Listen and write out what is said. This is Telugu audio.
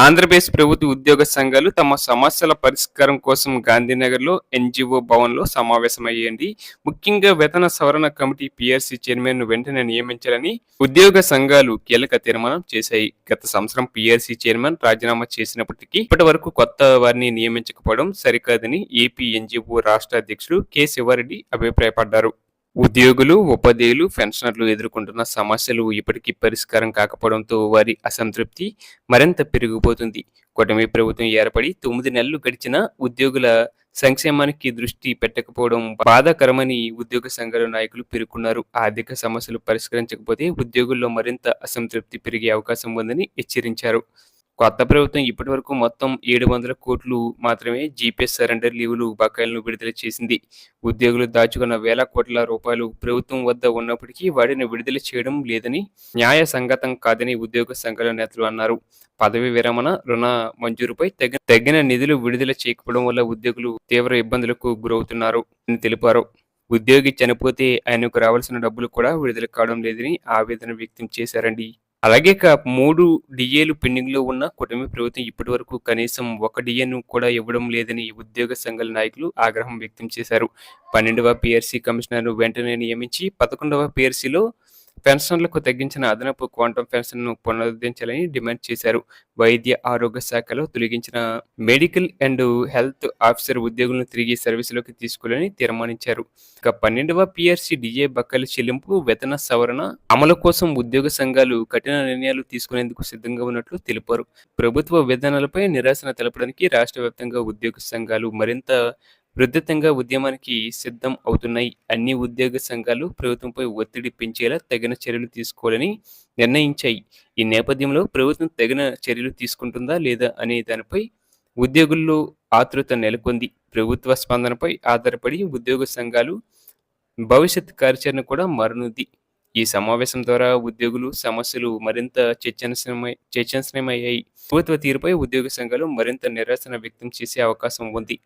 ఆంధ్రప్రదేశ్ ప్రభుత్వ ఉద్యోగ సంఘాలు తమ సమస్యల పరిష్కారం కోసం గాంధీనగర్లో ఎన్జిఓ భవన్లో సమావేశమయ్యండి. ముఖ్యంగా వేతన సవరణ కమిటీ పిఆర్సీ చైర్మన్ వెంటనే నియమించాలని ఉద్యోగ సంఘాలు కీలక తీర్మానం చేశాయి. గత సంవత్సరం పిఆర్సీ చైర్మన్ రాజీనామా చేసినప్పటికీ ఇప్పటి వరకు కొత్త వారిని నియమించకపోవడం సరికాదని ఏపీ ఎన్జిఓ రాష్ట్ర అధ్యక్షుడు కె శివారెడ్డి అభిప్రాయపడ్డారు. ఉద్యోగులు ఉపాధ్యాయులు పెన్షనర్లు ఎదుర్కొంటున్న సమస్యలు ఇప్పటికీ పరిష్కారం కాకపోవడంతో వారి అసంతృప్తి మరింత పెరిగిపోతుంది. కూటమి ప్రభుత్వం ఏర్పడి తొమ్మిది నెలలు గడిచిన ఉద్యోగుల సంక్షేమానికి దృష్టి పెట్టకపోవడం బాధాకరమని ఉద్యోగ సంఘాల నాయకులు పేర్కొన్నారు. ఆర్థిక సమస్యలు పరిష్కరించకపోతే ఉద్యోగుల్లో మరింత అసంతృప్తి పెరిగే అవకాశం ఉందని హెచ్చరించారు. కొత్త ప్రభుత్వం ఇప్పటి వరకు మొత్తం ఏడు వందల కోట్లు మాత్రమే జీపీఎస్ సరెండర్ లీవులు బకాయిలను విడుదల చేసింది. ఉద్యోగులు దాచుకున్న వేల కోట్ల రూపాయలు ప్రభుత్వం వద్ద ఉన్నప్పటికీ వాటిని విడుదల చేయడం లేదని న్యాయ సంగతం కాదని ఉద్యోగ సంఘాల నేతలు అన్నారు. పదవి విరమణ రుణ మంజూరుపై తగిన తగిన నిధులు విడుదల చేయకపోవడం వల్ల ఉద్యోగులు తీవ్ర ఇబ్బందులకు గురవుతున్నారు అని తెలిపారు. ఉద్యోగి చనిపోతే ఆయనకు రావాల్సిన డబ్బులు కూడా విడుదల కావడం లేదని ఆవేదన వ్యక్తం చేశారండి. అలాగే ఇక మూడు డిఏలు పెండింగ్లో ఉన్న కూటమి ప్రభుత్వం ఇప్పటి వరకు కనీసం ఒక డిఏను కూడా ఇవ్వడం లేదని ఉద్యోగ సంఘాల నాయకులు ఆగ్రహం వ్యక్తం చేశారు. పన్నెండవ పిఆర్సీ కమిషనర్ వెంటనే నియమించి పదకొండవ పిఆర్సీలో పెన్షన్లకు తగ్గించిన అదనపు క్వాంటం పెన్షన్ను పునరుద్ధరించాలని డిమాండ్ చేశారు. వైద్య ఆరోగ్య శాఖలో తొలగించిన మెడికల్ అండ్ హెల్త్ ఆఫీసర్ ఉద్యోగులను తిరిగి సర్వీసులోకి తీసుకోవాలని తీర్మానించారు. ఇక పన్నెండవ పిఆర్సీ డిఏ బకాయిల చెల్లింపు వేతన సవరణ అమలు కోసం ఉద్యోగ సంఘాలు కఠిన నిర్ణయాలు తీసుకునేందుకు సిద్ధంగా ఉన్నట్లు తెలిపారు. ప్రభుత్వ విధానాలపై నిరాశన తెలపడానికి రాష్ట్ర వ్యాప్తంగా ఉద్యోగ సంఘాలు మరింత విస్తృతంగా ఉద్యమానికి సిద్ధం అవుతున్నాయి. అన్ని ఉద్యోగ సంఘాలు ప్రభుత్వంపై ఒత్తిడి పెంచేలా తగిన చర్యలు తీసుకోవాలని నిర్ణయించాయి. ఈ నేపథ్యంలో ప్రభుత్వం తగిన చర్యలు తీసుకుంటుందా లేదా అనే దానిపై ఉద్యోగుల్లో ఆతృత నెలకొంది. ప్రభుత్వ స్పందనపై ఆధారపడి ఉద్యోగ సంఘాలు భవిష్యత్ కార్యాచరణ కూడా మారనుంది. ఈ సమావేశం ద్వారా ఉద్యోగులు సమస్యలు మరింత చర్చనీయమై చర్చనీయమయ్యాయి. ప్రభుత్వ తీరుపై ఉద్యోగ సంఘాలు మరింత నిరసన వ్యక్తం చేసే అవకాశం ఉంది.